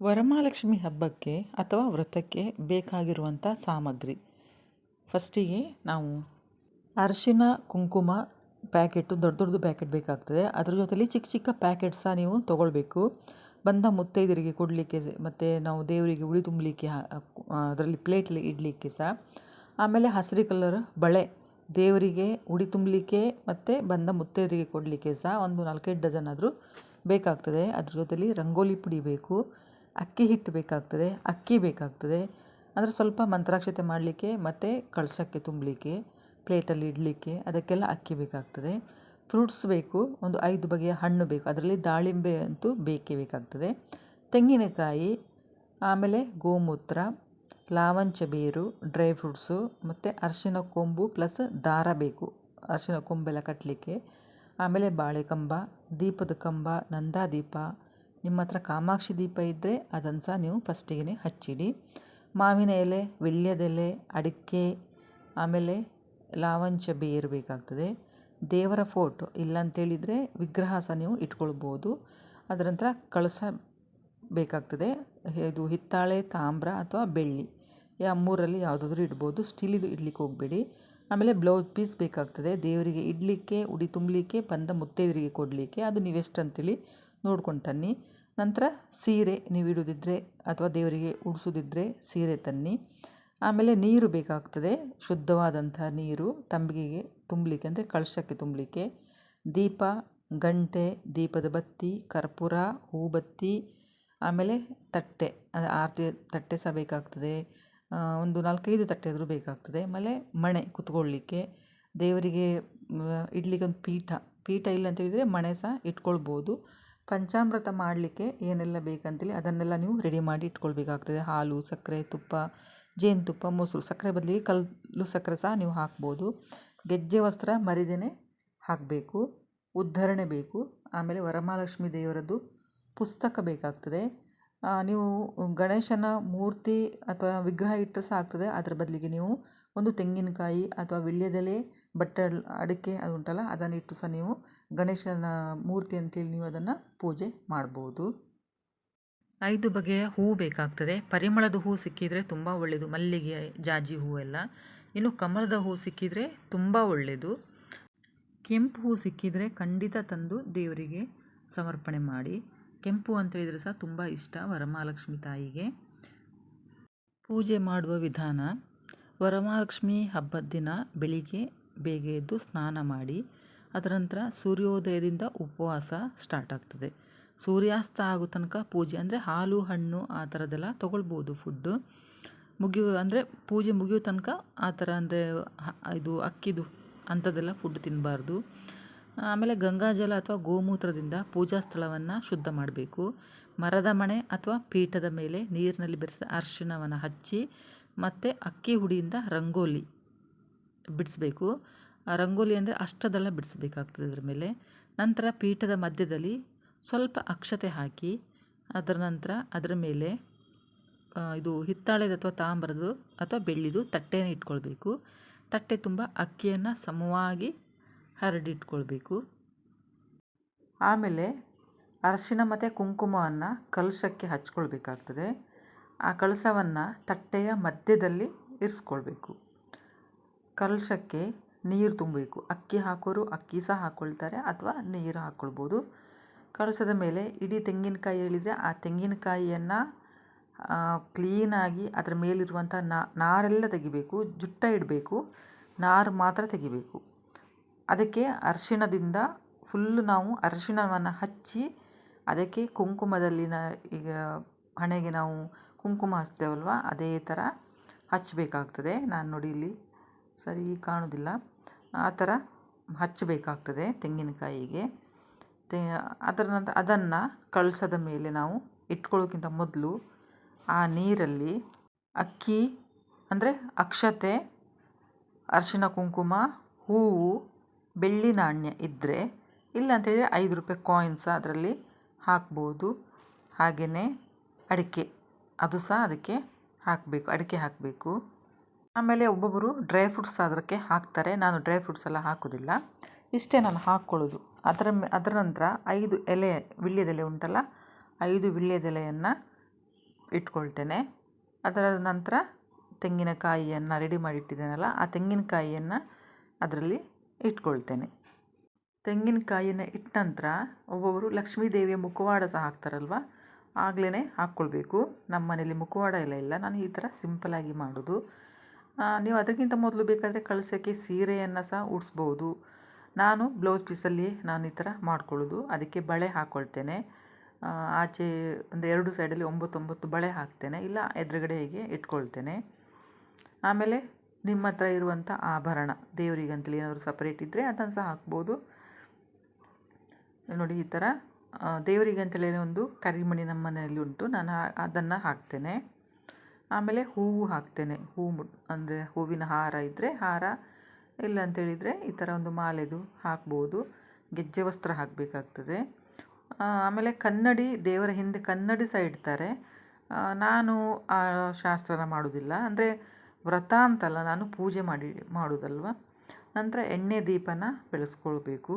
ವರಮಹಾಲಕ್ಷ್ಮಿ ಹಬ್ಬಕ್ಕೆ ಅಥವಾ ವ್ರತಕ್ಕೆ ಬೇಕಾಗಿರುವಂಥ ಸಾಮಗ್ರಿ. ಫಸ್ಟಿಗೆ ನಾವು ಅರಿಶಿನ, ಕುಂಕುಮ ಪ್ಯಾಕೆಟು, ದೊಡ್ಡ ದೊಡ್ಡದು ಪ್ಯಾಕೆಟ್ ಬೇಕಾಗ್ತದೆ. ಅದ್ರ ಜೊತೆಲಿ ಚಿಕ್ಕ ಚಿಕ್ಕ ಪ್ಯಾಕೆಟ್ ಸಹ ನೀವು ತೊಗೊಳ್ಬೇಕು. ಬಂದ ಮುತ್ತೈದರಿಗೆ ಕೊಡಲಿಕ್ಕೆ ಮತ್ತು ನಾವು ದೇವರಿಗೆ ಉಳಿ ತುಂಬಲಿಕ್ಕೆ ಅದರಲ್ಲಿ ಪ್ಲೇಟಲ್ಲಿ ಇಡಲಿಕ್ಕೆ ಸಹ. ಆಮೇಲೆ ಹಸಿರು ಕಲರ್ ಬಳೆ ದೇವರಿಗೆ ಉಡಿ ತುಂಬಲಿಕ್ಕೆ ಮತ್ತು ಬಂದ ಮುತ್ತೈದರಿಗೆ ಕೊಡಲಿಕ್ಕೆ ಸಹ ಒಂದು ನಾಲ್ಕೈದು ಡಜನ್ ಆದರೂ ಬೇಕಾಗ್ತದೆ. ಅದ್ರ ಜೊತೆಲಿ ರಂಗೋಲಿ ಪುಡಿ ಬೇಕು. ಅಕ್ಕಿ ಹಿಟ್ಟು ಬೇಕಾಗ್ತದೆ, ಅಕ್ಕಿ ಬೇಕಾಗ್ತದೆ. ಅಂದರೆ ಸ್ವಲ್ಪ ಮಂತ್ರಾಕ್ಷತೆ ಮಾಡಲಿಕ್ಕೆ ಮತ್ತು ಕಳಶಕ್ಕೆ ತುಂಬಲಿಕ್ಕೆ, ಪ್ಲೇಟಲ್ಲಿ ಇಡಲಿಕ್ಕೆ ಅದಕ್ಕೆಲ್ಲ ಅಕ್ಕಿ ಬೇಕಾಗ್ತದೆ. ಫ್ರೂಟ್ಸ್ ಬೇಕು, ಒಂದು ಐದು ಬಗೆಯ ಹಣ್ಣು ಬೇಕು, ಅದರಲ್ಲಿ ದಾಳಿಂಬೆ ಅಂತೂ ಬೇಕೇ ಬೇಕಾಗ್ತದೆ. ತೆಂಗಿನಕಾಯಿ, ಆಮೇಲೆ ಗೋಮೂತ್ರ, ಲಾವಂಚ ಬೇರು, ಡ್ರೈ ಫ್ರೂಟ್ಸು, ಮತ್ತು ಅರಿಶಿನ ಕೊಂಬು ಪ್ಲಸ್ ದಾರ ಬೇಕು, ಅರಿಶಿನ ಕೊಂಬೆಲ್ಲ ಕಟ್ಟಲಿಕ್ಕೆ ಆಮೇಲೆ ಬಾಳೆ ಕಂಬ ದೀಪದ ಕಂಬ, ನಂದಾದೀಪ ನಿಮ್ಮ ಹತ್ರ ಕಾಮಾಕ್ಷಿ ದೀಪ ಇದ್ದರೆ ಅದನ್ನು ಸಹ ನೀವು ಫಸ್ಟಿಗೆ ಹಚ್ಚಿಡಿ. ಮಾವಿನ ಎಲೆ ವೀಳ್ಯದೆಲೆ ಅಡಿಕೆ, ಆಮೇಲೆ ಲಾವಂಚ ಬೇರು ಬೇಕಾಗ್ತದೆ. ದೇವರ ಫೋಟೋ ಇಲ್ಲ ಅಂತೇಳಿದರೆ ವಿಗ್ರಹ ಸಹ ನೀವು ಇಟ್ಕೊಳ್ಬೋದು. ಅದರ ನಂತರ ಕಳಸ ಬೇಕಾಗ್ತದೆ. ಇದು ಹಿತ್ತಾಳೆ, ತಾಮ್ರ ಅಥವಾ ಬೆಳ್ಳಿ. ಯಾ ಮೂರಲ್ಲಿ ಯಾವುದಾದ್ರೂ ಇಡ್ಬೋದು. ಸ್ಟೀಲಿದು ಇಡ್ಲಿಕ್ಕೆ ಹೋಗಬೇಡಿ. ಆಮೇಲೆ ಬ್ಲೌಸ್ ಪೀಸ್ ಬೇಕಾಗ್ತದೆ. ದೇವರಿಗೆ ಇಡಲಿಕ್ಕೆ, ಉಡಿ ತುಂಬಲಿಕ್ಕೆ, ಬಂದ ಮುತ್ತೈದರಿಗೆ ಕೊಡಲಿಕ್ಕೆ. ಅದು ನೀವೆಷ್ಟು ಅಂತೇಳಿ ನೋಡ್ಕೊಂಡು ತನ್ನಿ. ನಂತರ ಸೀರೆ ನೀವು ಇಡೋದಿದ್ದರೆ ಅಥವಾ ದೇವರಿಗೆ ಉಡಿಸೋದಿದ್ದರೆ ಸೀರೆ ತನ್ನಿ. ಆಮೇಲೆ ನೀರು ಬೇಕಾಗ್ತದೆ. ಶುದ್ಧವಾದಂಥ ನೀರು ತಂಬಿಗೆಗೆ ತುಂಬಲಿಕ್ಕೆ ಅಂದರೆ ಕಳಶಕ್ಕೆ ತುಂಬಲಿಕ್ಕೆ. ದೀಪ, ಗಂಟೆ, ದೀಪದ ಬತ್ತಿ, ಕರ್ಪೂರ, ಹೂಬತ್ತಿ, ಆಮೇಲೆ ತಟ್ಟೆ ಆರತಿ ತಟ್ಟೆ ಸಹ ಬೇಕಾಗ್ತದೆ. ಒಂದು ನಾಲ್ಕೈದು ತಟ್ಟೆ ಆದರೂ ಬೇಕಾಗ್ತದೆ. ಆಮೇಲೆ ಮಣೆ ಕುತ್ಕೊಳ್ಳಿಕ್ಕೆ. ದೇವರಿಗೆ ಇಡ್ಲಿಕ್ಕೆ ಒಂದು ಪೀಠ. ಪೀಠ ಇಲ್ಲ ಅಂತ ಹೇಳಿದರೆ ಮಣೆ ಸಹ ಇಟ್ಕೊಳ್ಬೋದು. ಪಂಚಾಮೃತ ಮಾಡಲಿಕ್ಕೆ ಏನೆಲ್ಲ ಬೇಕಂತೇಳಿ ಅದನ್ನೆಲ್ಲ ನೀವು ರೆಡಿ ಮಾಡಿ ಇಟ್ಕೊಳ್ಬೇಕಾಗ್ತದೆ. ಹಾಲು, ಸಕ್ಕರೆ, ತುಪ್ಪ ಜೇನುತುಪ್ಪ ಮೊಸರು, ಸಕ್ಕರೆ ಬದಲಿಗೆ ಕಲ್ಲು ಸಕ್ಕರೆ ಸಹ ನೀವು ಹಾಕ್ಬೋದು. ಗೆಜ್ಜೆ ವಸ್ತ್ರ ಮರಿದೇನೆ ಹಾಕಬೇಕು. ಉದ್ಧರಣೆ ಬೇಕು. ಆಮೇಲೆ ವರಮಹಾಲಕ್ಷ್ಮಿ ದೇವರದ್ದು ಪುಸ್ತಕ ಬೇಕಾಗ್ತದೆ. ನೀವು ಗಣೇಶನ ಮೂರ್ತಿ ಅಥವಾ ವಿಗ್ರಹ ಇಟ್ಟರೆ ಸಹ ಆಗ್ತದೆ. ಅದರ ಬದಲಿಗೆ ನೀವು ಒಂದು ತೆಂಗಿನಕಾಯಿ ಅಥವಾ ವೀಳ್ಯದೆಲೆ ಬಟ್ಟೆ ಅಡಿಕೆ ಅದು ಉಂಟಲ್ಲ, ಅದನ್ನು ಇಟ್ಟು ಸಹ ನೀವು ಗಣೇಶನ ಮೂರ್ತಿ ಅಂತೇಳಿ ನೀವು ಅದನ್ನು ಪೂಜೆ ಮಾಡ್ಬೋದು. ಐದು ಬಗೆಯ ಹೂವು ಬೇಕಾಗ್ತದೆ. ಪರಿಮಳದ ಹೂ ಸಿಕ್ಕಿದರೆ ತುಂಬ ಒಳ್ಳೆಯದು. ಮಲ್ಲಿಗೆ, ಜಾಜಿ ಹೂವೆಲ್ಲ ಇನ್ನು ಕಮಲದ ಹೂ ಸಿಕ್ಕಿದರೆ ತುಂಬ ಒಳ್ಳೆಯದು. ಕೆಂಪು ಹೂ ಸಿಕ್ಕಿದರೆ ಖಂಡಿತ ತಂದು ದೇವರಿಗೆ ಸಮರ್ಪಣೆ ಮಾಡಿ. ಕೆಂಪು ಅಂತ ಹೇಳಿದರೆ ಸಹ ತುಂಬ ಇಷ್ಟ ವರಮಹಾಲಕ್ಷ್ಮಿ ತಾಯಿಗೆ. ಪೂಜೆ ಮಾಡುವ ವಿಧಾನ, ವರಮಹಾಲಕ್ಷ್ಮಿ ಹಬ್ಬದ ದಿನ ಬೆಳಿಗ್ಗೆ ಬೇಗ ಎದ್ದು ಸ್ನಾನ ಮಾಡಿ, ಅದರ ನಂತರ ಸೂರ್ಯೋದಯದಿಂದ ಉಪವಾಸ ಸ್ಟಾರ್ಟ್ ಆಗ್ತದೆ. ಸೂರ್ಯಾಸ್ತ ಆಗೋ ತನಕ ಪೂಜೆ, ಅಂದರೆ ಹಾಲು, ಹಣ್ಣು ಆ ಥರದ್ದೆಲ್ಲ ತೊಗೊಳ್ಬೋದು ಫುಡ್ಡು ಮುಗಿಯುವ ಅಂದರೆ ಪೂಜೆ ಮುಗಿಯೋ ತನಕ ಆ ಥರ ಅಂದರೆ ಇದು ಅಕ್ಕಿದು ಅಂಥದ್ದೆಲ್ಲ ಫುಡ್ ತಿನ್ನಬಾರ್ದು ಆಮೇಲೆ ಗಂಗಾಜಲ ಅಥವಾ ಗೋಮೂತ್ರದಿಂದ ಪೂಜಾ ಸ್ಥಳವನ್ನು ಶುದ್ಧ ಮಾಡಬೇಕು. ಮರದ ಮಣೆ ಅಥವಾ ಪೀಠದ ಮೇಲೆ ನೀರಿನಲ್ಲಿ ಬೆರೆಸಿದ ಅರಿಶಿಣವನ್ನು ಹಚ್ಚಿ, ಮತ್ತು ಅಕ್ಕಿ ಹುಡಿಯಿಂದ ರಂಗೋಲಿ. ಬಿಡಿಸ್ಬೇಕು. ರಂಗೋಲಿ ಅಂದರೆ ಅಷ್ಟದೆಲ್ಲ ಬಿಡಿಸ್ಬೇಕಾಗ್ತದೆ ಇದ್ರ ಮೇಲೆ. ನಂತರ ಪೀಠದ ಮಧ್ಯದಲ್ಲಿ ಸ್ವಲ್ಪ ಅಕ್ಷತೆ ಹಾಕಿ, ಅದರ ನಂತರ ಅದರ ಮೇಲೆ ಇದು ಹಿತ್ತಾಳೆದು ಅಥವಾ ತಾಮ್ರದ್ದು ಅಥವಾ ಬೆಳ್ಳಿದು ತಟ್ಟೆಯನ್ನು ಇಟ್ಕೊಳ್ಬೇಕು. ತಟ್ಟೆ ತುಂಬ ಅಕ್ಕಿಯನ್ನು ಸಮವಾಗಿ ಹರಡಿಟ್ಕೊಳ್ಬೇಕು. ಆಮೇಲೆ ಅರಿಶಿಣ ಮತ್ತು ಕುಂಕುಮವನ್ನು ಕಲಶಕ್ಕೆ ಹಚ್ಕೊಳ್ಬೇಕಾಗ್ತದೆ. ಆ ಕಳಶವನ್ನು ತಟ್ಟೆಯ ಮಧ್ಯದಲ್ಲಿ ಇರಿಸ್ಕೊಳ್ಬೇಕು. ಕಲಶಕ್ಕೆ ನೀರು ತುಂಬಬೇಕು. ಅಕ್ಕಿ ಹಾಕೋರು ಅಕ್ಕಿ ಸಹ ಹಾಕ್ಕೊಳ್ತಾರೆ ಅಥವಾ ನೀರು ಹಾಕ್ಕೊಳ್ಬೋದು ಕಲಸದ ಮೇಲೆ ಇಡೀ ತೆಂಗಿನಕಾಯಿ ಹೇಳಿದರೆ ಆ ತೆಂಗಿನಕಾಯಿಯನ್ನು ಕ್ಲೀನಾಗಿ ಅದರ ಮೇಲಿರುವಂಥ ನಾರೆಲ್ಲ ತೆಗಿಬೇಕು. ಜುಟ್ಟ ಇಡಬೇಕು. ನಾರು ಮಾತ್ರ ತೆಗಿಬೇಕು. ಅದಕ್ಕೆ ಅರಿಶಿಣದಿಂದ ಫುಲ್ಲು ನಾವು ಅರಿಶಿಣವನ್ನು ಹಚ್ಚಿ ಅದಕ್ಕೆ ಕುಂಕುಮದಲ್ಲಿನ ಈಗ ಹಣೆಗೆ ನಾವು ಕುಂಕುಮ ಹಚ್ತೇವಲ್ವ? ಅದೇ ಥರ ಹಚ್ಚಬೇಕಾಗ್ತದೆ. ನಾನು ನೋಡಿ ಇಲ್ಲಿ ಸರಿ ಕಾಣೋದಿಲ್ಲ. ಆ ಥರ ಹಚ್ಚಬೇಕಾಗ್ತದೆ ತೆಂಗಿನಕಾಯಿಗೆ. ತೆ, ಅದರ ನಂತರ ಅದನ್ನು ಕಳಿಸದ ಮೇಲೆ ನಾವು ಇಟ್ಕೊಳ್ಳೋಕ್ಕಿಂತ ಮೊದಲು ಆ ನೀರಲ್ಲಿ ಅಕ್ಕಿ, ಅಂದರೆ ಅಕ್ಷತೆ, ಅರಿಶಿಣ ಕುಂಕುಮ, ಹೂವು, ಬೆಳ್ಳಿ ನಾಣ್ಯ ಇದ್ದರೆ ಇಲ್ಲ ಅಂತೇಳಿದರೆ ಐದು ರೂಪಾಯಿ ಕಾಯಿನ್ಸ್ ಅದರಲ್ಲಿ ಹಾಕ್ಬೋದು. ಹಾಗೆಯೇ ಅಡಿಕೆ, ಅದು ಸಹ ಅದಕ್ಕೆ ಹಾಕಬೇಕು, ಅಡಿಕೆ ಹಾಕಬೇಕು. ಆಮೇಲೆ ಒಬ್ಬೊಬ್ಬರು ಡ್ರೈ ಫ್ರೂಟ್ಸ್ ಅದಕ್ಕೆ ಹಾಕ್ತಾರೆ. ನಾನು ಡ್ರೈ ಫ್ರೂಟ್ಸ್ ಎಲ್ಲ ಹಾಕೋದಿಲ್ಲ. ಇಷ್ಟೇ ನಾನು ಹಾಕ್ಕೊಳ್ಳೋದು ಅದರ ಅದರ ನಂತರ ಐದು ಎಲೆ ವೀಳ್ಯದೆಲೆ ಉಂಟಲ್ಲ, ಐದು ವೀಳ್ಯದೆಲೆಯನ್ನು ಇಟ್ಕೊಳ್ತೇನೆ. ಅದರ ನಂತರ ತೆಂಗಿನಕಾಯಿಯನ್ನು ರೆಡಿ ಮಾಡಿ ಇಟ್ಟಿದ್ದೇನಲ್ಲ ಆ ತೆಂಗಿನಕಾಯಿಯನ್ನು ಅದರಲ್ಲಿ ಇಟ್ಕೊಳ್ತೇನೆ. ತೆಂಗಿನಕಾಯಿಯನ್ನು ಇಟ್ಟ ನಂತರ ಒಬ್ಬೊಬ್ಬರು ಲಕ್ಷ್ಮೀ ದೇವಿಯ ಮುಖವಾಡ ಸಹ ಹಾಕ್ತಾರಲ್ವ ಆಗಲೇ ಹಾಕ್ಕೊಳ್ಬೇಕು. ನಮ್ಮ ಮನೇಲಿ ಮುಖವಾಡ ಎಲ್ಲ ಇಲ್ಲ. ನಾನು ಈ ಥರ ಸಿಂಪಲಾಗಿ ಮಾಡೋದು. ನೀವು ಅದಕ್ಕಿಂತ ಮೊದಲು ಬೇಕಾದರೆ ಕಳಸಕ್ಕೆ ಸೀರೆಯನ್ನು ಸಹ ಉಡಿಸ್ಬೋದು. ನಾನು ಬ್ಲೌಸ್ ಪೀಸಲ್ಲಿ ನಾನು ಈ ಥರ ಮಾಡ್ಕೊಳ್ಳೋದು. ಅದಕ್ಕೆ ಬಳೆ ಹಾಕ್ಕೊಳ್ತೇನೆ ಆಚೆ ಒಂದು ಎರಡು ಸೈಡಲ್ಲಿ ಒಂಬತ್ತೊಂಬತ್ತು ಬಳೆ ಹಾಕ್ತೇನೆ. ಇಲ್ಲ, ಎದುರುಗಡೆ ಹೀಗೆ ಇಟ್ಕೊಳ್ತೇನೆ. ಆಮೇಲೆ ನಿಮ್ಮ ಹತ್ರ ಇರುವಂಥ ಆಭರಣ, ದೇವರಿಗಂತಲೇ ಏನಾದರೂ ಸಪ್ರೇಟ್ ಇದ್ದರೆ ಅದನ್ನು ಸಹ ಹಾಕ್ಬೋದು. ನೋಡಿ ಈ ಥರ ದೇವರಿಗಂತಲೇ ಒಂದು ಕರಿಮಣಿ ನಮ್ಮ ಮನೆಯಲ್ಲಿ ಉಂಟು. ನಾನು ಅದನ್ನು ಹಾಕ್ತೇನೆ. ಆಮೇಲೆ ಹೂವು ಹಾಕ್ತೇನೆ. ಹೂವು ಅಂದರೆ ಹೂವಿನ ಹಾರ ಇದ್ದರೆ ಹಾರ ಇಲ್ಲ ಅಂತೇಳಿದರೆ ಈ ಥರ ಒಂದು ಮಾಲೆದು ಹಾಕ್ಬೋದು. ಗೆಜ್ಜೆ ವಸ್ತ್ರ ಹಾಕಬೇಕಾಗ್ತದೆ. ಆಮೇಲೆ ಕನ್ನಡಿ, ದೇವರ ಹಿಂದೆ ಕನ್ನಡಿ ಸಹ ಇಡ್ತಾರೆ. ನಾನು ಆ ಶಾಸ್ತ್ರನ ಮಾಡೋದಿಲ್ಲ. ಅಂದರೆ ವ್ರತ ಅಂತಲ್ಲ, ನಾನು ಪೂಜೆ ಮಾಡಿ, ಮಾಡೋದಲ್ವ? ನಂತರ ಎಣ್ಣೆ ದೀಪನ ಬೆಳೆಸ್ಕೊಳ್ಬೇಕು.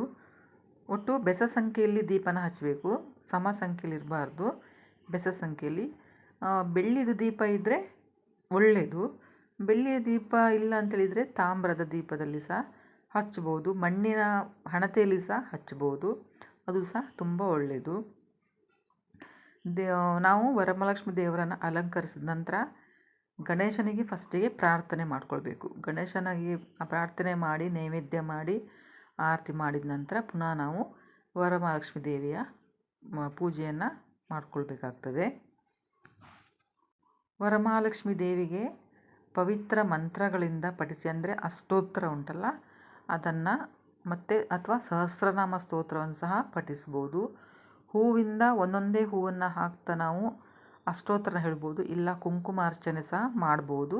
ಒಟ್ಟು ಬೆಸ ಸಂಖ್ಯೆಯಲ್ಲಿ ದೀಪನ ಹಚ್ಚಬೇಕು ಸಮ ಸಂಖ್ಯೆಯಲ್ಲಿ ಇರಬಾರ್ದು. ಬೆಸ ಸಂಖ್ಯೆಯಲ್ಲಿ ಬೆಳ್ಳಿದು ದೀಪ ಇದ್ದರೆ ಒಳ್ಳೆಯದು ಬೆಳ್ಳಿಯ ದೀಪ ಇಲ್ಲ ಅಂತೇಳಿದರೆ ತಾಮ್ರದ ದೀಪದಲ್ಲಿ ಸಹ ಹಚ್ಬೋದು. ಮಣ್ಣಿನ ಹಣತೆಯಲ್ಲಿ ಸಹ ಹಚ್ಬೋದು. ಅದು ಸಹ ತುಂಬ ಒಳ್ಳೆಯದು ದೇ ನಾವು ವರಮಹಾಲಕ್ಷ್ಮಿ ದೇವರನ್ನು ಅಲಂಕರಿಸಿದ ನಂತರ ಗಣೇಶನಿಗೆ ಫಸ್ಟಿಗೆ ಪ್ರಾರ್ಥನೆ ಮಾಡ್ಕೊಳ್ಬೇಕು. ಗಣೇಶನಿಗೆ ಪ್ರಾರ್ಥನೆ ಮಾಡಿ, ನೈವೇದ್ಯ ಮಾಡಿ, ಆರತಿ ಮಾಡಿದ ನಂತರ ಪುನಃ ನಾವು ವರಮಹಾಲಕ್ಷ್ಮಿ ದೇವಿಯ ಪೂಜೆಯನ್ನು ಮಾಡಿಕೊಳ್ಬೇಕಾಗ್ತದೆ. ವರಮಹಾಲಕ್ಷ್ಮಿ ದೇವಿಗೆ ಪವಿತ್ರ ಮಂತ್ರಗಳಿಂದ ಪಠಿಸಿ, ಅಂದರೆ ಅಷ್ಟೋತ್ತರ ಉಂಟಲ್ಲ, ಅದನ್ನು ಮತ್ತು ಅಥವಾ ಸಹಸ್ರನಾಮ ಸ್ತೋತ್ರವನ್ನು ಸಹ ಪಠಿಸ್ಬೋದು. ಹೂವಿಂದ ಒಂದೊಂದೇ ಹೂವನ್ನು ಹಾಕ್ತಾ ನಾವು ಅಷ್ಟೋತ್ತರ ಹೇಳ್ಬೋದು, ಇಲ್ಲ ಕುಂಕುಮಾರ್ಚನೆ ಸಹ ಮಾಡ್ಬೋದು.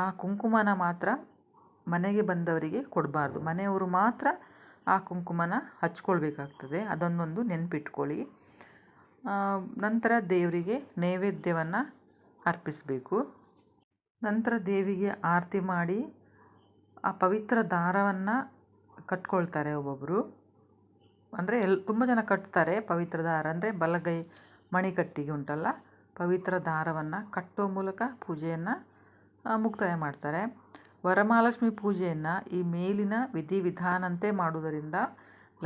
ಆ ಕುಂಕುಮನ ಮಾತ್ರ ಮನೆಗೆ ಬಂದವರಿಗೆ ಕೊಡಬಾರ್ದು. ಮನೆಯವರು ಮಾತ್ರ ಆ ಕುಂಕುಮನ ಹಚ್ಕೊಳ್ಬೇಕಾಗ್ತದೆ. ಅದನ್ನೊಂದು ನೆನಪಿಟ್ಕೊಳ್ಳಿ. ನಂತರ ದೇವರಿಗೆ ನೈವೇದ್ಯವನ್ನು ಅರ್ಪಿಸಬೇಕು. ನಂತರ ದೇವಿಗೆ ಆರತಿ ಮಾಡಿ ಆ ಪವಿತ್ರ ದಾರವನ್ನು ಕಟ್ಕೊಳ್ತಾರೆ ಒಬ್ಬೊಬ್ಬರು ಅಂದರೆ ಎಲ್, ತುಂಬ ಜನ ಕಟ್ತಾರೆ ಪವಿತ್ರ ದಾರ ಅಂದರೆ ಬಲಗೈ ಮಣಿಕಟ್ಟಿಗೆ ಉಂಟಲ್ಲ, ಪವಿತ್ರ ದಾರವನ್ನು ಕಟ್ಟೋ ಮೂಲಕ ಪೂಜೆಯನ್ನು ಮುಕ್ತಾಯ ಮಾಡ್ತಾರೆ. ವರಮಹಾಲಕ್ಷ್ಮಿ ಪೂಜೆಯನ್ನು ಈ ಮೇಲಿನ ವಿಧಿವಿಧಾನಂತೆ ಮಾಡುವುದರಿಂದ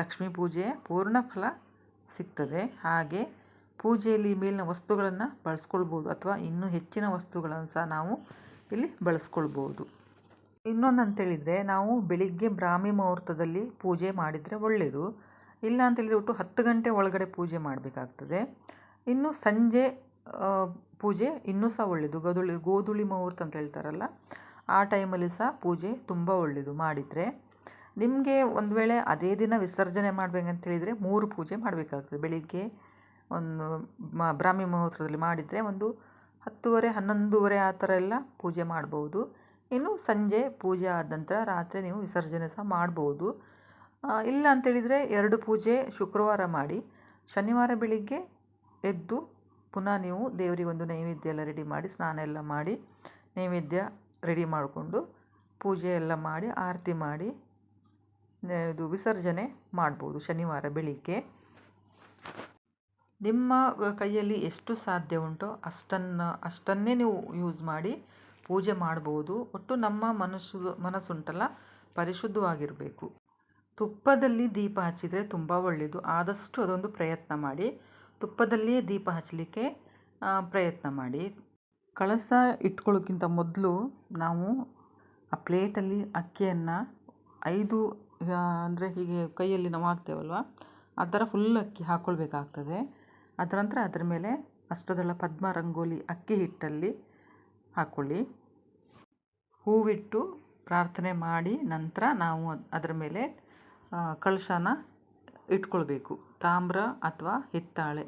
ಲಕ್ಷ್ಮೀ ಪೂಜೆ ಪೂರ್ಣ ಫಲ ಸಿಗ್ತದೆ. ಹಾಗೆ ಪೂಜೆಯಲ್ಲಿ ಮೇಲಿನ ವಸ್ತುಗಳನ್ನು ಬಳಸ್ಕೊಳ್ಬೋದು ಅಥವಾ ಇನ್ನೂ ಹೆಚ್ಚಿನ ವಸ್ತುಗಳನ್ನು ಸಹ ನಾವು ಇಲ್ಲಿ ಬಳಸ್ಕೊಳ್ಬೋದು. ಇನ್ನೊಂದು ಅಂತೇಳಿದರೆ ನಾವು ಬೆಳಿಗ್ಗೆ ಬ್ರಾಹ್ಮಿ ಮುಹೂರ್ತದಲ್ಲಿ ಪೂಜೆ ಮಾಡಿದರೆ ಒಳ್ಳೆಯದು ಇಲ್ಲ ಅಂತೇಳಿದರೆ ಒಟ್ಟು ಹತ್ತು ಗಂಟೆ ಒಳಗಡೆ ಪೂಜೆ ಮಾಡಬೇಕಾಗ್ತದೆ. ಇನ್ನು ಸಂಜೆ ಪೂಜೆ ಇನ್ನೂ ಸಹ ಒಳ್ಳೆಯದು ಗದುಳಿ, ಗೋಧುಳಿ ಮುಹೂರ್ತ ಅಂತ ಹೇಳ್ತಾರಲ್ಲ, ಆ ಟೈಮಲ್ಲಿ ಸಹ ಪೂಜೆ ತುಂಬ ಒಳ್ಳೆಯದು ಮಾಡಿದರೆ. ನಿಮಗೆ ಒಂದು ವೇಳೆ ಅದೇ ದಿನ ವಿಸರ್ಜನೆ ಮಾಡಬೇಕಂತ ಹೇಳಿದರೆ ಮೂರು ಪೂಜೆ ಮಾಡಬೇಕಾಗ್ತದೆ. ಬೆಳಿಗ್ಗೆ ಒಂದು ಮ, ಬ್ರಾಹ್ಮಿ ಮುಹೂರ್ತದಲ್ಲಿ ಮಾಡಿದರೆ ಒಂದು ಹತ್ತುವರೆ, ಹನ್ನೊಂದುವರೆ ಆ ಥರ ಎಲ್ಲ ಪೂಜೆ ಮಾಡ್ಬೋದು. ಇನ್ನು ಸಂಜೆ ಪೂಜೆ ಆದ ನಂತರ ರಾತ್ರಿ ನೀವು ವಿಸರ್ಜನೆ ಸಹ ಮಾಡ್ಬೋದು. ಇಲ್ಲ ಅಂತೇಳಿದರೆ ಎರಡು ಪೂಜೆ ಶುಕ್ರವಾರ ಮಾಡಿ, ಶನಿವಾರ ಬೆಳಿಗ್ಗೆ ಎದ್ದು ಪುನಃ ನೀವು ದೇವರಿಗೊಂದು ನೈವೇದ್ಯ ಎಲ್ಲ ರೆಡಿ ಮಾಡಿ, ಸ್ನಾನ ಎಲ್ಲ ಮಾಡಿ, ನೈವೇದ್ಯ ರೆಡಿ ಮಾಡಿಕೊಂಡು ಪೂಜೆ ಎಲ್ಲ ಮಾಡಿ, ಆರತಿ ಮಾಡಿ ಇದು ವಿಸರ್ಜನೆ ಮಾಡ್ಬೋದು ಶನಿವಾರ ಬೆಳಿಗ್ಗೆ. ನಿಮ್ಮ ಕೈಯಲ್ಲಿ ಎಷ್ಟು ಸಾಧ್ಯ ಉಂಟೋ ಅಷ್ಟನ್ನು, ಅಷ್ಟನ್ನೇ ನೀವು ಯೂಸ್ ಮಾಡಿ ಪೂಜೆ ಮಾಡ್ಬೋದು. ಒಟ್ಟು ನಮ್ಮ ಮನಸ್ಸು, ಮನಸ್ಸುಂಟಲ್ಲ, ಪರಿಶುದ್ಧವಾಗಿರಬೇಕು. ತುಪ್ಪದಲ್ಲಿ ದೀಪ ಹಚ್ಚಿದರೆ ತುಂಬ ಒಳ್ಳೆಯದು ಆದಷ್ಟು ಅದೊಂದು ಪ್ರಯತ್ನ ಮಾಡಿ. ತುಪ್ಪದಲ್ಲಿಯೇ ದೀಪ ಹಚ್ಚಲಿಕ್ಕೆ ಪ್ರಯತ್ನ ಮಾಡಿ. ಕಳಸ ಇಟ್ಕೊಳ್ಳೋಕ್ಕಿಂತ ಮೊದಲು ನಾವು ಆ ಪ್ಲೇಟಲ್ಲಿ ಅಕ್ಕಿಯನ್ನು ಐದು ಅಂದರೆ ಹೀಗೆ ಕೈಯಲ್ಲಿ ನಾವು ಹಾಕ್ತೇವಲ್ವ? ಆ ಥರ ಫುಲ್ ಅಕ್ಕಿ ಹಾಕ್ಕೊಳ್ಬೇಕಾಗ್ತದೆ ಅದರ ನಂತರ ಅದರ ಮೇಲೆ ಅಷ್ಟದಳ ಪದ್ಮ ರಂಗೋಲಿ ಅಕ್ಕಿ ಹಿಟ್ಟಲ್ಲಿ ಹಾಕ್ಕೊಳ್ಳಿ ಹೂವಿಟ್ಟು ಪ್ರಾರ್ಥನೆ ಮಾಡಿ ನಂತರ ನಾವು ಅದರ ಮೇಲೆ ಕಳಶನ ಇಟ್ಕೊಳ್ಬೇಕು. ತಾಮ್ರ ಅಥವಾ ಹಿತ್ತಾಳೆ.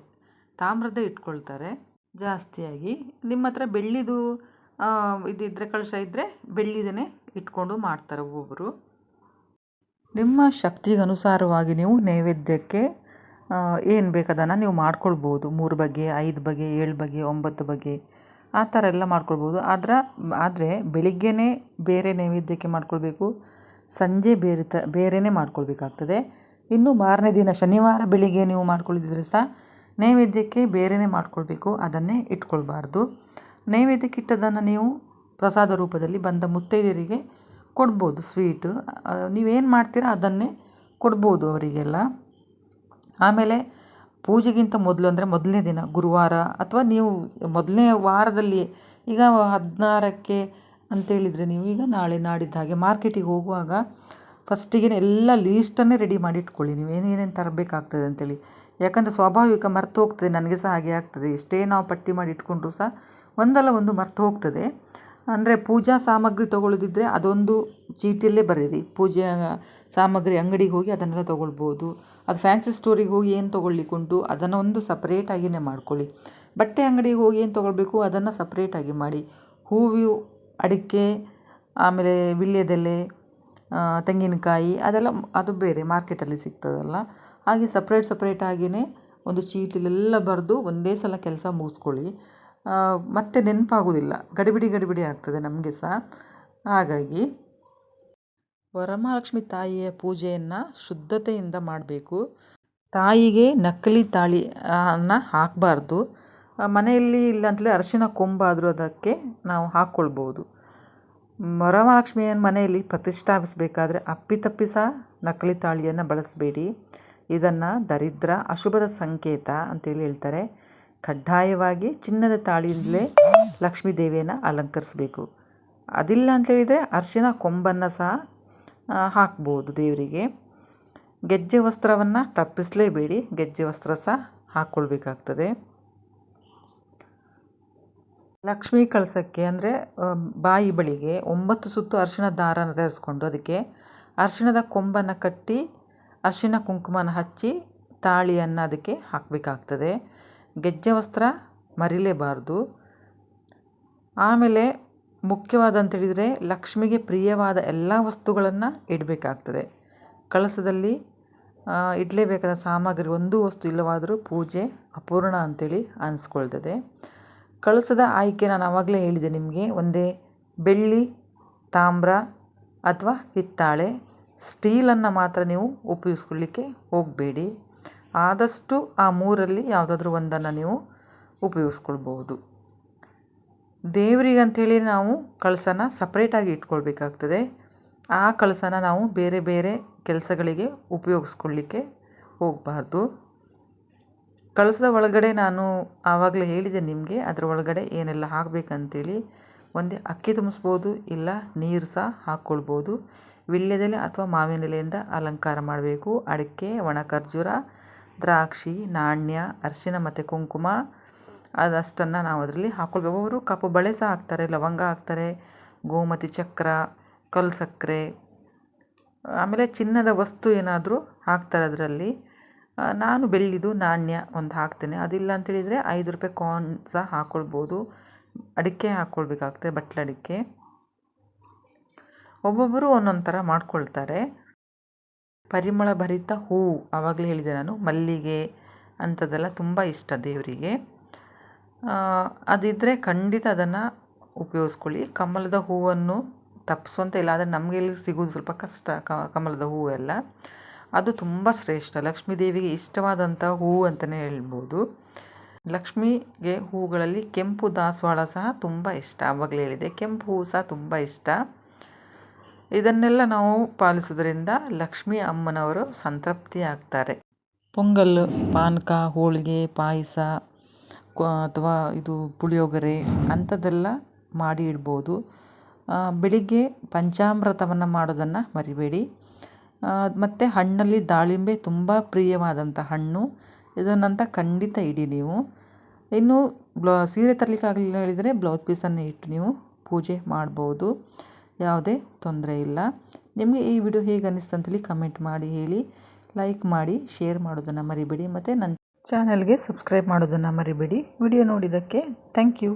ತಾಮ್ರದ್ದೇ ಇಟ್ಕೊಳ್ತಾರೆ. ಜಾಸ್ತಿಯಾಗಿ ನಿಮ್ಮ ಹತ್ರ ಬೆಳ್ಳಿದು ಇದಿದ್ದರೆ ಕಳಶ ಇದ್ದರೆ ಬೆಳ್ಳಿದನೇ ಇಟ್ಕೊಂಡು ಮಾಡ್ತಾರೆ ಒಬ್ಬೊಬ್ಬರು ನಿಮ್ಮ ಶಕ್ತಿಗನುಸಾರವಾಗಿ ನೀವು ನೈವೇದ್ಯಕ್ಕೆ ಏನು ಬೇಕು ಅದನ್ನು ನೀವು ಮಾಡ್ಕೊಳ್ಬೋದು. ಮೂರು ಬಗೆ, ಐದು ಬಗೆ, ಏಳು ಬಗೆ, ಒಂಬತ್ತು ಬಗೆ. ಆ ಥರ ಎಲ್ಲ ಮಾಡ್ಕೊಳ್ಬೋದು. ಆದ್ರೆ, ಆದರೆ ಬೆಳಿಗ್ಗೆನೇ ಬೇರೆ ನೈವೇದ್ಯಕ್ಕೆ ಮಾಡ್ಕೊಳ್ಬೇಕು. ಸಂಜೆ ಬೇರೆ ತ ಬೇರೆಯೇ ಮಾಡ್ಕೊಳ್ಬೇಕಾಗ್ತದೆ. ಇನ್ನು ಮಾರನೇ ದಿನ ಶನಿವಾರ ಬೆಳಿಗ್ಗೆ ನೀವು ಮಾಡ್ಕೊಳ್ಳಿದ್ರೆ ಸಹ ನೈವೇದ್ಯಕ್ಕೆ ಬೇರೆಯೇ ಮಾಡ್ಕೊಳ್ಬೇಕು. ಅದನ್ನೇ ಇಟ್ಕೊಳ್ಬಾರ್ದು. ನೈವೇದ್ಯಕ್ಕೆ ಇಟ್ಟದನ್ನು ನೀವು ಪ್ರಸಾದ ರೂಪದಲ್ಲಿ ಬಂದ ಮುತ್ತೈದೆಯರಿಗೆ ಕೊಡ್ಬೋದು. ಸ್ವೀಟು ನೀವೇನು ಮಾಡ್ತೀರಾ ಅದನ್ನೇ ಕೊಡ್ಬೋದು ಅವರಿಗೆಲ್ಲ. ಆಮೇಲೆ ಪೂಜೆಗಿಂತ ಮೊದಲು ಅಂದರೆ ಮೊದಲನೇ ದಿನ, ಗುರುವಾರ ಅಥವಾ ನೀವು ಮೊದಲನೇ ವಾರದಲ್ಲಿ ಈಗ ಹದಿನಾರಕ್ಕೆ ಅಂತೇಳಿದರೆ ನೀವು ಈಗ ನಾಳೆ ನಾಡಿದ್ದ ಹಾಗೆ ಮಾರ್ಕೆಟಿಗೆ ಹೋಗುವಾಗ ಫಸ್ಟಿಗೆ ಎಲ್ಲ ಲೀಸ್ಟನ್ನೇ ರೆಡಿ ಮಾಡಿ ಇಟ್ಕೊಳ್ಳಿ. ನೀವು ಏನೇನೇನು ತರಬೇಕಾಗ್ತದೆ ಅಂತೇಳಿ. ಯಾಕಂದರೆ ಸ್ವಾಭಾವಿಕ ಮರ್ತು ಹೋಗ್ತದೆ, ನನಗೆ ಸಹ ಹಾಗೆ ಆಗ್ತದೆ. ಎಷ್ಟೇ ನಾವು ಪಟ್ಟಿ ಮಾಡಿ ಇಟ್ಕೊಂಡ್ರು ಸಹ ಒಂದಲ್ಲ ಒಂದು ಮರ್ತು ಹೋಗ್ತದೆ. ಅಂದರೆ ಪೂಜಾ ಸಾಮಗ್ರಿ ತೊಗೊಳ್ಳೋದಿದ್ದರೆ ಅದೊಂದು ಚೀಟಿಯಲ್ಲೇ ಬರೀರಿ ಪೂಜೆ ಸಾಮಗ್ರಿ ಅಂಗಡಿಗೆ ಹೋಗಿ ಅದನ್ನೆಲ್ಲ ತೊಗೊಳ್ಬೋದು. ಅದು ಫ್ಯಾನ್ಸಿ ಸ್ಟೋರಿಗೆ ಹೋಗಿ ಏನು ತೊಗೊಳ್ಲಿಕ್ಕುಂಟು ಅದನ್ನು ಒಂದು ಸಪ್ರೇಟಾಗಿಯೇ ಮಾಡ್ಕೊಳ್ಳಿ. ಬಟ್ಟೆ ಅಂಗಡಿಗೆ ಹೋಗಿ ಏನು ತೊಗೊಳ್ಬೇಕು ಅದನ್ನು ಸಪ್ರೇಟಾಗಿ ಮಾಡಿ. ಹೂವು ಅಡಿಕೆ, ಆಮೇಲೆ ವಿಳ್ಯದೆಲೆ ತೆಂಗಿನಕಾಯಿ ಅದೆಲ್ಲ ಅದು ಬೇರೆ ಮಾರ್ಕೆಟಲ್ಲಿ ಸಿಗ್ತದಲ್ಲ. ಹಾಗೆ ಸಪ್ರೇಟ್ ಸಪ್ರೇಟಾಗಿಯೇ ಒಂದು ಚೀಟಿಲೆಲ್ಲ ಬರೆದು ಒಂದೇ ಸಲ ಕೆಲಸ ಮುಗಿಸ್ಕೊಳ್ಳಿ. ಮತ್ತೆ ನೆನಪಾಗೋದಿಲ್ಲ. ಗಡಿಬಿಡಿ ಗಡಿಬಿಡಿ ಆಗ್ತದೆ ನಮಗೆ ಸಹ ಹಾಗಾಗಿ ವರಮಹಾಲಕ್ಷ್ಮಿ ತಾಯಿಯ ಪೂಜೆಯನ್ನು ಶುದ್ಧತೆಯಿಂದ ಮಾಡಬೇಕು. ತಾಯಿಗೆ ನಕಲಿ ತಾಳಿ ಅನ್ನ ಹಾಕಬಾರ್ದು ಮನೆಯಲ್ಲಿ ಇಲ್ಲಾಂತಲೇ ಅರಿಶಿನ ಕೊಂಬಾದರೂ ಅದಕ್ಕೆ ನಾವು ಹಾಕ್ಕೊಳ್ಬೋದು. ವರಮಹಾಲಕ್ಷ್ಮಿಯನ್ನು ಮನೆಯಲ್ಲಿ ಪ್ರತಿಷ್ಠಾಪಿಸಬೇಕಾದ್ರೆ ಅಪ್ಪಿತಪ್ಪಿ ಸಹ ನಕಲಿ ತಾಳಿಯನ್ನು ಬಳಸಬೇಡಿ. ಇದನ್ನು ದರಿದ್ರ ಅಶುಭದ ಸಂಕೇತ ಅಂತೇಳಿ ಹೇಳ್ತಾರೆ. ಕಡ್ಡಾಯವಾಗಿ ಚಿನ್ನದ ತಾಳಿಯಿಂದಲೇ ಲಕ್ಷ್ಮೀ ದೇವಿಯನ್ನು ಅಲಂಕರಿಸಬೇಕು. ಅದಿಲ್ಲ ಅಂತೇಳಿದರೆ ಅರಿಶಿನ ಕೊಂಬನ್ನು ಸಹ ಹಾಕ್ಬೋದು ದೇವರಿಗೆ. ಗೆಜ್ಜೆ ವಸ್ತ್ರವನ್ನು ತಪ್ಪಿಸಲೇಬೇಡಿ, ಗೆಜ್ಜೆ ವಸ್ತ್ರ ಸಹ ಹಾಕ್ಕೊಳ್ಬೇಕಾಗ್ತದೆ. ಲಕ್ಷ್ಮೀ ಕಳಸಕ್ಕೆ ಅಂದರೆ ಬಾಯಿ ಬಳಿಗೆ ಒಂಬತ್ತು ಸುತ್ತು ಅರ್ಶಿನ ದಾರನ ತರಿಸ್ಕೊಂಡು ಅದಕ್ಕೆ ಅರಿಶಿಣದ ಕೊಂಬನ್ನು ಕಟ್ಟಿ ಅರ್ಶಿನ ಕುಂಕುಮನ ಹಚ್ಚಿ ತಾಳಿಯನ್ನು ಅದಕ್ಕೆ ಹಾಕಬೇಕಾಗ್ತದೆ. ಗೆಜ್ಜೆ ವಸ್ತ್ರ ಮರಿಲೇಬಾರ್ದು. ಆಮೇಲೆ ಮುಖ್ಯವಾದಂಥೇಳಿದರೆ ಲಕ್ಷ್ಮಿಗೆ ಪ್ರಿಯವಾದ ಎಲ್ಲ ವಸ್ತುಗಳನ್ನು ಇಡಬೇಕಾಗ್ತದೆ. ಕಳಸದಲ್ಲಿ ಇಡಲೇಬೇಕಾದ ಸಾಮಗ್ರಿ ಒಂದು ವಸ್ತು ಇಲ್ಲವಾದರೂ ಪೂಜೆ ಅಪೂರ್ಣ ಅಂತೇಳಿ ಅನಿಸ್ಕೊಳ್ತದೆ. ಕಳಸದ ಆಯ್ಕೆ ನಾನು ಆವಾಗಲೇ ಹೇಳಿದೆ ನಿಮಗೆ, ಒಂದೇ ಬೆಳ್ಳಿ, ತಾಮ್ರ ಅಥವಾ ಹಿತ್ತಾಳೆ, ಸ್ಟೀಲನ್ನು ಮಾತ್ರ ನೀವು ಉಪಯೋಗಿಸ್ಕೊಳ್ಳಿಕ್ಕೆ ಹೋಗಬೇಡಿ. ಆದಷ್ಟು ಆ ಮೂರಲ್ಲಿ ಯಾವುದಾದ್ರೂ ಒಂದನ್ನು ನೀವು ಉಪಯೋಗಿಸ್ಕೊಳ್ಬಹುದು. ದೇವರಿಗೆ ಅಂಥೇಳಿ ನಾವು ಕಳಸನ ಸಪ್ರೇಟಾಗಿ ಇಟ್ಕೊಳ್ಬೇಕಾಗ್ತದೆ. ಆ ಕಳಸನ ನಾವು ಬೇರೆ ಬೇರೆ ಕೆಲಸಗಳಿಗೆ ಉಪಯೋಗಿಸ್ಕೊಳ್ಳಿಕ್ಕೆ ಹೋಗಬಾರ್ದು. ಕಳಸದ ಒಳಗಡೆ ನಾನು ಆವಾಗಲೇ ಹೇಳಿದೆ ನಿಮಗೆ, ಅದರ ಒಳಗಡೆ ಏನೆಲ್ಲ ಹಾಕಬೇಕಂತೇಳಿ ಒಂದೇ ಅಕ್ಕಿ ತುಂಬಿಸ್ಬೋದು, ಇಲ್ಲ ನೀರು ಸಹ ಹಾಕ್ಕೊಳ್ಬೋದು. ವೀಳ್ಯದೆಲೆ ಅಥವಾ ಮಾವಿನೆಲೆಯಿಂದ ಅಲಂಕಾರ ಮಾಡಬೇಕು. ಅಡಿಕೆ, ಒಣ ಖರ್ಜೂರ ದ್ರಾಕ್ಷಿ, ನಾಣ್ಯ ಅರಿಶಿನ ಮತ್ತು ಕುಂಕುಮ, ಅದಷ್ಟನ್ನು ನಾವು ಅದರಲ್ಲಿ ಹಾಕ್ಕೊಳ್ಬೇಕು ಒಬ್ಬೊಬ್ಬರು ಕಪ್ಪು ಬಳೆ ಸಹ ಹಾಕ್ತಾರೆ, ಲವಂಗ ಹಾಕ್ತಾರೆ, ಗೋಮತಿ ಚಕ್ರ, ಕಲ್ಲು ಸಕ್ಕರೆ, ಆಮೇಲೆ ಚಿನ್ನದ ವಸ್ತು ಏನಾದರೂ ಹಾಕ್ತಾರೆ ಅದರಲ್ಲಿ. ನಾನು ಬೆಳ್ಳಿದು ನಾಣ್ಯ ಒಂದು ಹಾಕ್ತೇನೆ. ಅದಿಲ್ಲ ಅಂತೇಳಿದರೆ ಐದು ರೂಪಾಯಿ ಕಾನ್ ಸಹ ಹಾಕ್ಕೊಳ್ಬೋದು ಅಡಿಕೆ ಹಾಕ್ಕೊಳ್ಬೇಕಾಗ್ತದೆ ಬಟ್ಲಡಿಕೆ ಒಬ್ಬೊಬ್ಬರು ಒಂದೊಂದು ಥರ ಮಾಡ್ಕೊಳ್ತಾರೆ. ಪರಿಮಳ ಭರಿತ ಹೂವು ಆವಾಗಲೇ ಹೇಳಿದೆ ನಾನು. ಮಲ್ಲಿಗೆ ಅಂಥದ್ದೆಲ್ಲ ತುಂಬ ಇಷ್ಟ ದೇವರಿಗೆ. ಅದಿದ್ದರೆ ಖಂಡಿತ ಅದನ್ನು ಉಪಯೋಗಿಸ್ಕೊಳ್ಳಿ. ಕಮಲದ ಹೂವನ್ನು ತಪ್ಪಿಸುವಂತ ಇಲ್ಲ, ಆದರೆ ನಮಗೆ ಇಲ್ಲಿ ಸಿಗೋದು ಸ್ವಲ್ಪ ಕಷ್ಟ ಕಮಲದ ಹೂವೆಲ್ಲ ಅದು ತುಂಬ ಶ್ರೇಷ್ಠ. ಲಕ್ಷ್ಮೀ ದೇವಿಗೆ ಇಷ್ಟವಾದಂಥ ಹೂವು ಅಂತಲೇ ಹೇಳ್ಬೋದು. ಲಕ್ಷ್ಮಿಗೆ ಹೂಗಳಲ್ಲಿ ಕೆಂಪು ದಾಸವಾಳ ಸಹ ತುಂಬ ಇಷ್ಟ. ಆವಾಗಲೇ ಹೇಳಿದೆ, ಕೆಂಪು ಹೂವು ಸಹ ತುಂಬ ಇಷ್ಟ. ಇದನ್ನೆಲ್ಲ ನಾವು ಪಾಲಿಸೋದ್ರಿಂದ ಲಕ್ಷ್ಮೀ ಅಮ್ಮನವರು ಸಂತೃಪ್ತಿ ಆಗ್ತಾರೆ ಪೊಂಗಲ್, ಪಾನಕ, ಹೋಳಿಗೆ, ಪಾಯಸ ಅಥವಾ ಇದು ಪುಳಿಯೋಗರೆ ಅಂಥದ್ದೆಲ್ಲ ಮಾಡಿ ಇಡ್ಬೋದು. ಬೆಳಿಗ್ಗೆ ಪಂಚಾಮೃತವನ್ನು ಮಾಡೋದನ್ನು ಮರಿಬೇಡಿ. ಮತ್ತು ಹಣ್ಣಲ್ಲಿ ದಾಳಿಂಬೆ ತುಂಬ ಪ್ರಿಯವಾದಂಥ ಹಣ್ಣು. ಇದನ್ನಂತ ಖಂಡಿತ ಇಡಿ ನೀವು. ಇನ್ನು ಬ್ಲೌ ಸೀರೆ ತರಲಿಕ್ಕೆ ಆಗಲಿಲ್ಲ ಹೇಳಿದರೆ ಬ್ಲೌಸ್ ಪೀಸನ್ನು ಇಟ್ಟು ನೀವು ಪೂಜೆ ಮಾಡ್ಬೋದು. ಯಾವುದೇ ತೊಂದರೆ ಇಲ್ಲ. ನಿಮಗೆ ಈ ವಿಡಿಯೋ ಹೇಗೆ ಅನ್ನಿಸ್ತು ಅಂತೇಳಿ ಕಮೆಂಟ್ ಮಾಡಿ, ಹೇಳಿ. ಲೈಕ್ ಮಾಡಿ ಶೇರ್ ಮಾಡೋದನ್ನು ಮರಿಬೇಡಿ. ಮತ್ತು ನನ್ನ ಚಾನಲ್ಗೆ ಸಬ್ಸ್ಕ್ರೈಬ್ ಮಾಡೋದನ್ನು ಮರಿಬೇಡಿ. ವಿಡಿಯೋ ನೋಡಿದ್ದಕ್ಕೆ ಥ್ಯಾಂಕ್ ಯು